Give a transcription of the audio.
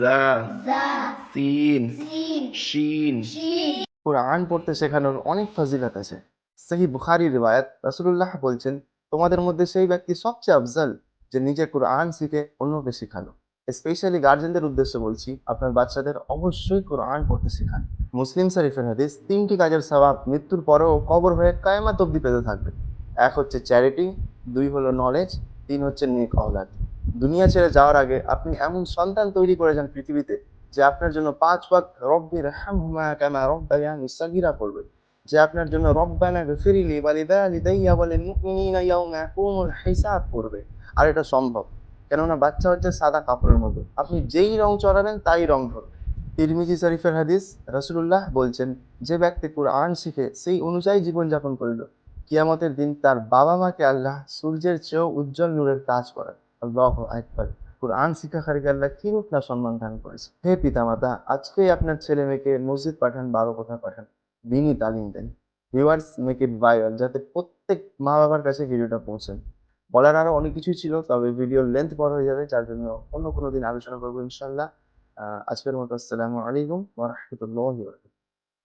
জা সিন শিন। কোরআন পড়তে শেখানোর অনেক ফজিলত আছে। সহি বুখারি রিবায়াত রাসূলুল্লাহ বলছেন তোমাদের মধ্যে সেই ব্যক্তি সবচেয়ে আফজল যে নিজে কোরআন শিখে অন্যকে শেখালো। স্পেশালি গার্জেনদের উদ্দেশ্যে বলছি আপনার বাচ্চাদের অবশ্যই কোরআন পড়তে শেখান। মুসলিম শরীফের হাদিস তিনটি কাজের স্বভাব মৃত্যুর পরেও কবর হয়ে কায়ামাত অব্দি পেতে থাকবে। এক হচ্ছে চ্যারিটি দুই হলো নলেজ তিন হচ্ছে নেক অলাদ দুনিয়া ছেড়ে যাওয়ার আগে আপনি এমন সন্তান তৈরি করে যান পৃথিবীতে যে আপনার জন্য পাঁচ পাক ওয়াক্ত রব্বির হামহুমা কামা রব্বায়ানি সাগীরা পড়বে। যে আপনার জন্য রব্বানা গফিরলি ওয়ালিদালিদাইয়া ওয়ালিল মুমিনিনা ইয়াউমা ইয়াকুমুল হিসাব করবে আর এটা সম্ভব, কেননা বাচ্চা হচ্ছে সাদা কাপড়ের মতো। আপনি যেই রং চড়াবেন তাই রং ধরবে। তিরমিজি শরীফের হাদিস রাসূলুল্লাহ বলছেন, যে ব্যক্তি কোরআন শিখে সেই অনুযায়ী জীবনযাপন করল, কিয়ামতের দিন তার বাবা মাকে আল্লাহ সূর্যের চেয়েও উজ্জ্বল নূরের কাজ করেন। আল্লাহ আকবার। কোরআন শিক্ষাকারীকে আল্লাহ কি রূপ না সম্মান দান করেছে? হে পিতামাতা, আজকেই আপনার ছেলে মেয়েকে মসজিদ পাঠান, বারো কথা পাঠান, দিনই তালিম দেন। ভিউয়ার্স মেক ভাইরাল যাতে প্রত্যেক মা বাবার কাছে ভিডিওটা পৌঁছান বলার আরও অনেক কিছুই ছিল, তবে ভিডিওর লেন্থ বড় হয়ে যাবে, যার জন্য অন্য কোনো দিন আলোচনা করব ইনশাল্লাহ আজকের মতো আসসালামু আলাইকুম ওয়া রাহমাতুল্লাহি ওয়া বারাকাতুহু।